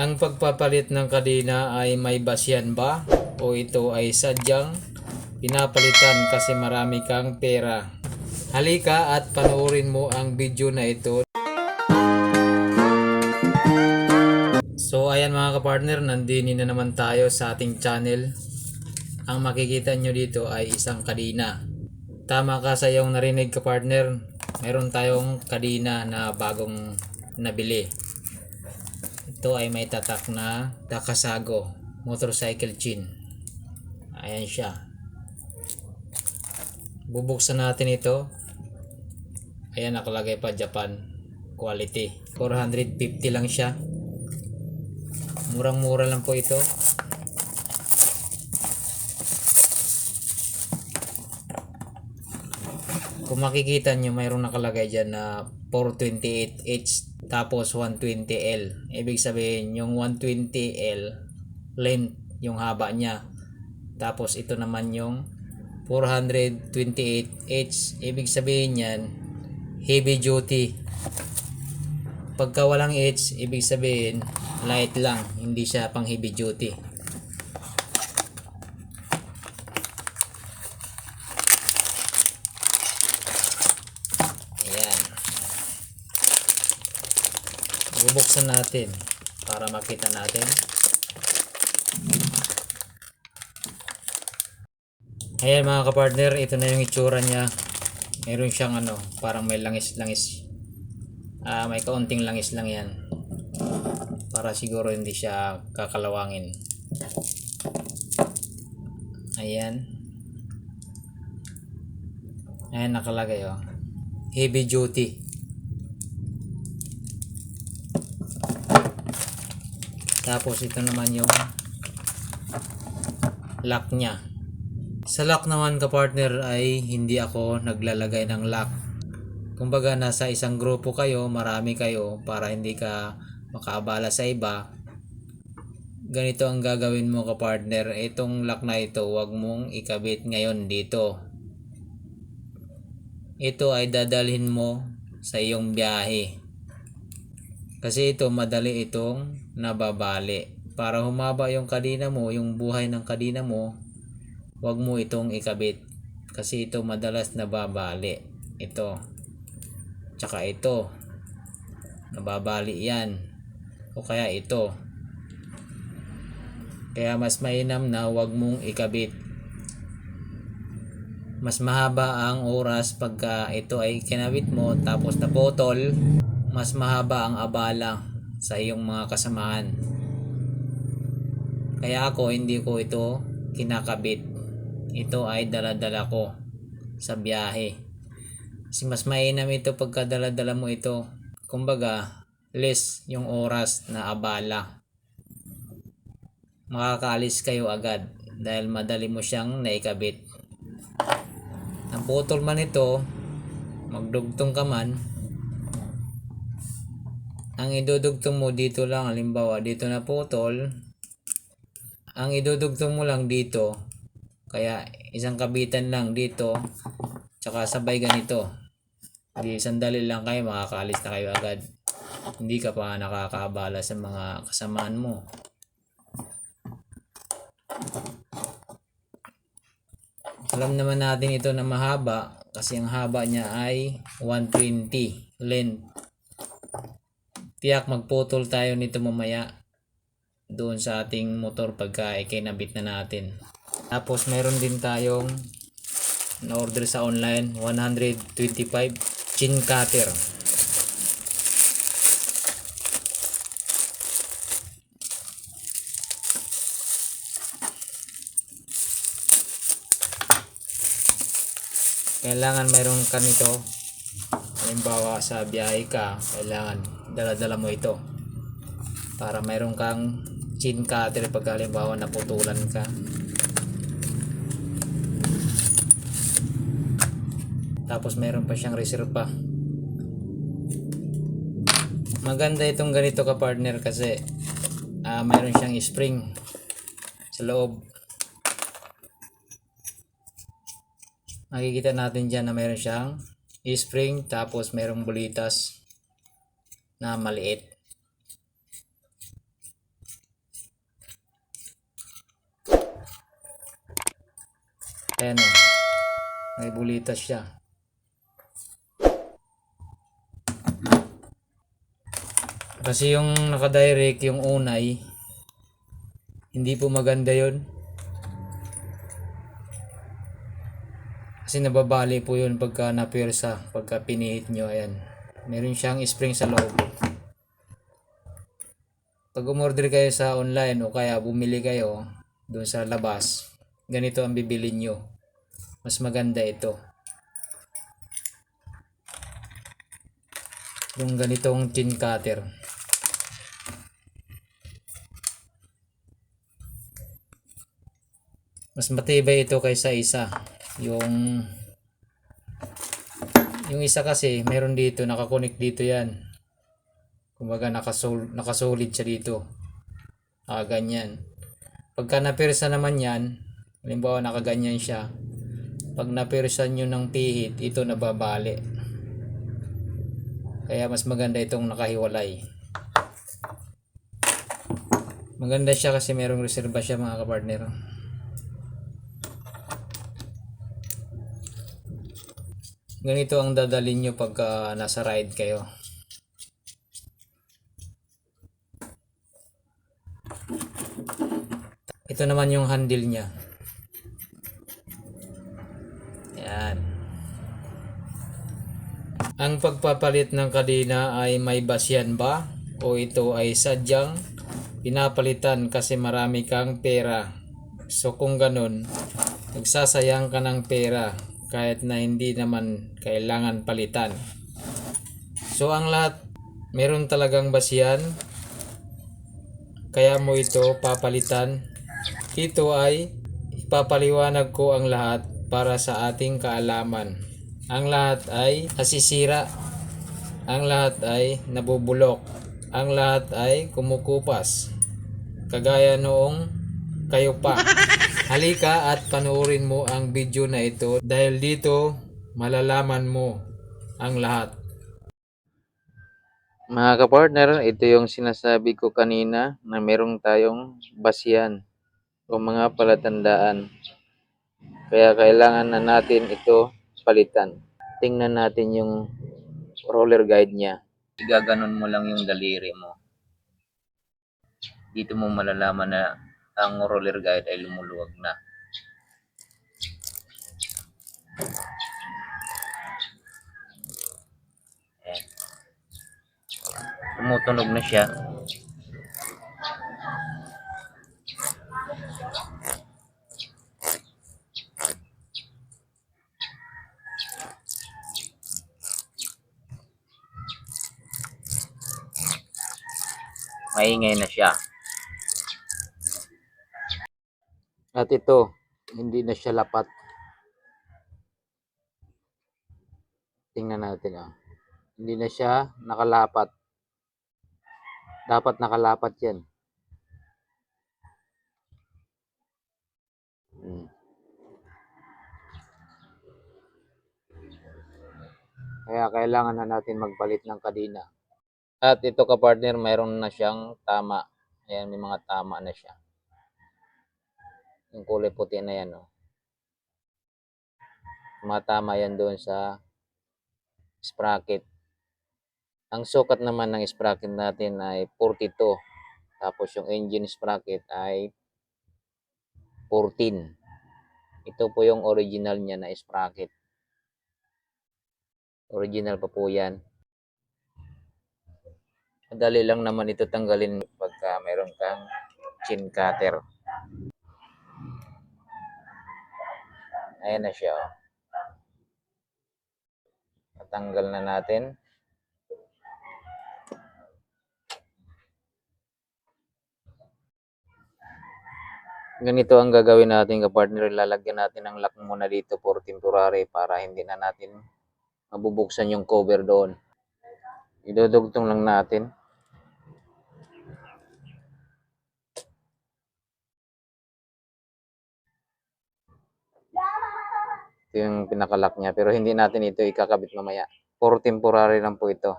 Ang pagpapalit ng kadena ay may basyan ba? O ito ay sadyang pinapalitan kasi marami kang pera? Halika at panoorin mo ang video na ito. So ayan mga kapartner, nandini na naman tayo sa ating channel. Ang makikita nyo dito ay isang kadina. Tama ka sa iyong narinig kapartner, meron tayong kadina na bagong nabili. Ito ay may tatak na Takasago motorcycle chin. Ayan siya. Bubuksan natin ito. Ayan nakalagay pa Japan quality. 450 lang siya. Murang-mura lang po ito. Kung makikita nyo, mayroong nakalagay dyan na 428H tapos 120L. Ibig sabihin, yung 120L length, yung haba niya. Tapos ito naman yung 428H. Ibig sabihin yan, heavy duty. Pagka walang H, ibig sabihin, light lang. Hindi siya pang heavy duty. Ayan. Bubuksan natin para makita natin. Ayan mga kapartner, ito na yung itsura niya. Meron siyang ano, parang may langis-langis. Ah, may kaunting langis lang yan. Para siguro hindi siya kakalawangin. Ayan. Ayan nakalagay oh. Heavy duty. Tapos ito naman yung lock niya. Sa lock naman ka partner ay hindi ako naglalagay ng lock. Kumbaga nasa isang grupo kayo, marami kayo para hindi ka makaabala sa iba. Ganito ang gagawin mo ka partner. Itong lock na ito, wag mong ikabit ngayon dito. Ito ay dadalhin mo sa iyong biyahe. Kasi ito madali itong nababali. Para humaba yung kadina mo, yung buhay ng kadina mo, wag mo itong ikabit. Kasi ito madalas nababali. Ito. Tsaka ito. Nababali yan. O kaya ito. Kaya mas mainam na wag mong ikabit. Mas mahaba ang oras pagka ito ay kinabit mo tapos naputol, mas mahaba ang abala sa iyong mga kasamahan. Kaya ako hindi ko ito kinakabit. Ito ay daladala ko sa biyahe. Kasi mas mainam ito pagka daladala mo ito. Kumbaga, less yung oras na abala. Makakaalis kayo agad dahil madali mo siyang naikabit. Ang putol man ito, magdugtong ka man, ang idudugtong mo dito lang, halimbawa dito na putol, ang idudugtong mo lang dito, kaya isang kabitan lang dito, tsaka sabay ganito. Di sandali lang kayo, makakaalis na kayo agad. Hindi ka pa nakakaabala sa mga kasamaan mo. Alam naman natin ito na mahaba kasi ang haba niya ay 120 length. Tiyak magputol tayo nito mamaya doon sa ating motor pagka ikinabit na natin. Tapos meron din tayong na-order sa online 125 chin cutter. kailangan mayroon ka nito halimbawa sa biyahe ka kailangan dala-dala mo ito. Para mayroon kang chin cutter pag halimbawa naputulan ka. Tapos mayroon pa siyang reserva. Maganda itong ganito ka partner kasi ah mayroon siyang spring sa loob. Makikita natin dyan na mayroon siyang spring tapos merong bulitas na maliit. Ayan o. May bulitas siya. Kasi yung nakadirect yung unay hindi po maganda yon Kasi nababali po yun pagka napirsa, pagka pinihit nyo, ayan. Meron siyang spring sa loob. Pag umorder kayo sa online o kaya bumili kayo doon sa labas, ganito ang bibili nyo. Mas maganda ito. Yung ganitong chin cutter. Mas matibay ito kaysa isa. Yung yung isa kasi meron dito nakakonect dito yan. Kumbaga nakasol, nakasolid siya dito. Ah, ganyan. Pagka napirsa naman yan, halimbawa nakaganyan siya, pag napirsa nyo ng pihit, ito nababali. Kaya mas maganda itong nakahiwalay. Maganda siya kasi merong reserva siya mga kapartner. Ganito ang dadalhin nyo pagka nasa ride kayo. Ito naman yung handle niya. Yan. Ang pagpapalit ng kadena ay may basyan ba? O ito ay sadyang pinapalitan kasi marami kang pera. So kung ganun, nagsasayang ka ng pera kahit na hindi naman kailangan palitan. So ang lahat, meron talagang basyan. Kaya mo ito papalitan. Ito ay ipapaliwanag ko ang lahat para sa ating kaalaman. Ang lahat ay nasisira. Ang lahat ay nabubulok. Ang lahat ay kumukupas. Kagaya noong kayo pa. Halika at panoorin mo ang video na ito dahil dito malalaman mo ang lahat. Mga kapartner, ito yung sinasabi ko kanina na merong tayong basyan o mga palatandaan. Kaya kailangan na natin ito palitan. Tingnan natin yung roller guide niya. Igaganon mo lang yung daliri mo. Dito mo malalaman na ang roller guide ay lumuluwag na. Ayan. Tumutunog na siya. Maingay na siya. At ito, hindi na siya lapat. Tingnan natin ah. Hindi na siya nakalapat. Dapat nakalapat yan. Hmm. Kaya kailangan na natin magpalit ng kadina. At ito ka partner, mayroon na siyang tama. Ayan, may mga tama na siya. Yung kulay puti na yan, oh. Matama yan doon sa sprocket. Ang sukat naman ng sprocket natin ay 42. Tapos yung engine sprocket ay 14. Ito po yung original niya na sprocket. Original pa po yan. Madali lang naman ito tanggalin pagka meron kang chin cutter. Ayan na siya. Oh. Na natin. Ganito ang gagawin natin kapartner. Lalagyan natin ng lock muna dito for temporary para hindi na natin mabubuksan yung cover doon. Idudugtong lang natin. Ito yung pinakalock niya. Pero hindi natin ito ikakabit mamaya. Puro temporary lang po ito.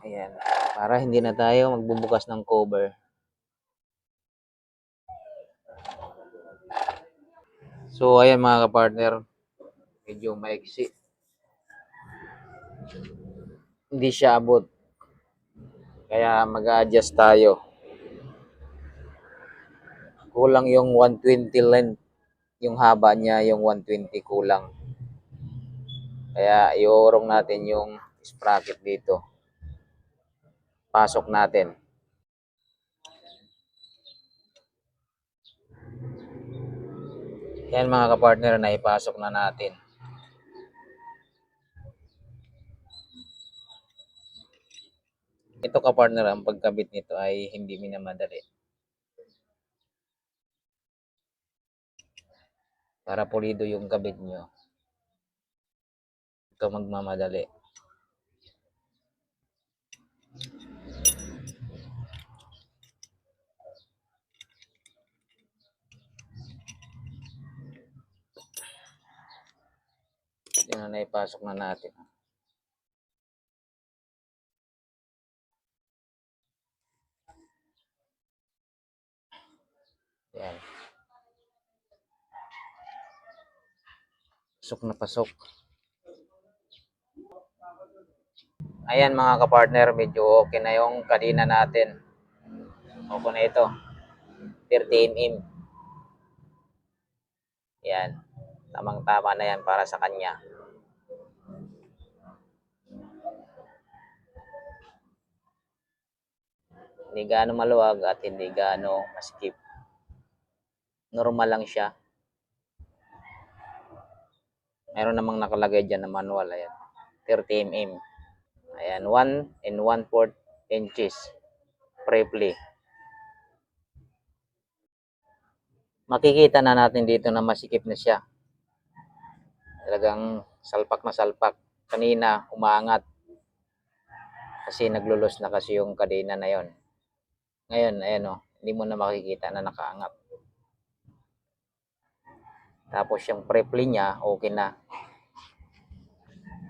Ayan. Para hindi na tayo magbubukas ng cover. So, ayan mga kapartner. Medyo maiksi. Hindi siya abot. Kaya mag-adjust tayo. Kulang yung 120 length. Yung haba niya, yung 120 kulang. Kaya iurong natin yung sprocket dito. Pasok natin. Yan mga kapartner na ipasok na natin. Ito kapartner, ang pagkabit nito ay hindi minamadali. Para pulido yung kabit nyo. Ito magmamadali. Yan na ipasok na natin. Yan. Pasok na pasok. Ayan mga kapartner, medyo okay na yung kadina natin. Okay na ito. 13 mm. Yan. Tamang tama na yan para sa kanya. Hindi gaano maluwag at hindi gaano masikip. Normal lang siya. Meron namang nakalagay dyan na manual. Ayan. 30 mm. Ayan. 1 and 1 4 inches. Briefly. Makikita na natin dito na masikip na siya. Talagang salpak na salpak. Kanina, umaangat. Kasi naglulos na kasi yung kadena na yon. Ngayon, ayan o. Hindi mo na makikita na nakaangat. Tapos yung preply niya, okay na.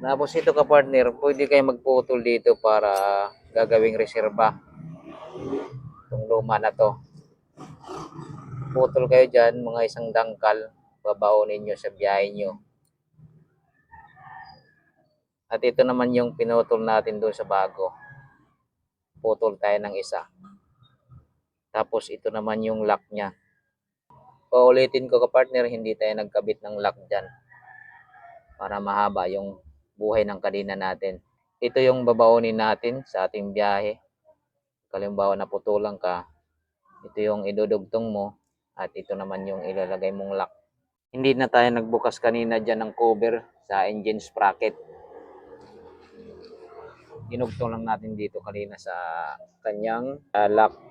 Tapos ito ka partner, pwede kayo magputol dito para gagawing reserba. Itong luma na to. Putol kayo dyan, mga isang dangkal, babaonin nyo sa biyahe nyo. At ito naman yung pinutol natin doon sa bago. Putol tayo ng isa. Tapos ito naman yung lock niya. Paulitin ko ka-partner, hindi tayo nagkabit ng lock dyan. Para mahaba yung buhay ng kadena natin. Ito yung babaonin natin sa ating biyahe. Kalimbawa naputulan ka, ito yung idudugtong mo at ito naman yung ilalagay mong lock. Hindi na tayo nagbukas kanina dyan ng cover sa engine sprocket. Dinugtong lang natin dito kanina sa kanyang uh, lock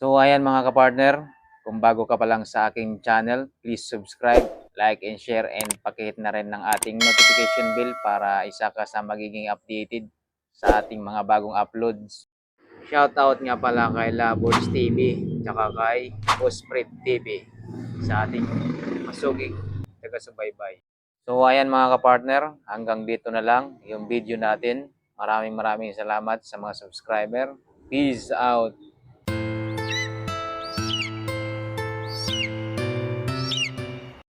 So ayan mga kapartner, kung bago ka pa lang sa aking channel, please subscribe, like, and share, and pakihit na rin ng ating notification bell para isa ka sa magiging updated sa ating mga bagong uploads. Shoutout nga pala kay Labors TV, tsaka kay Osprit TV sa ating masuging taga-subaybay. So ayan mga kapartner, hanggang dito na lang yung video natin. Maraming maraming salamat sa mga subscriber. Peace out!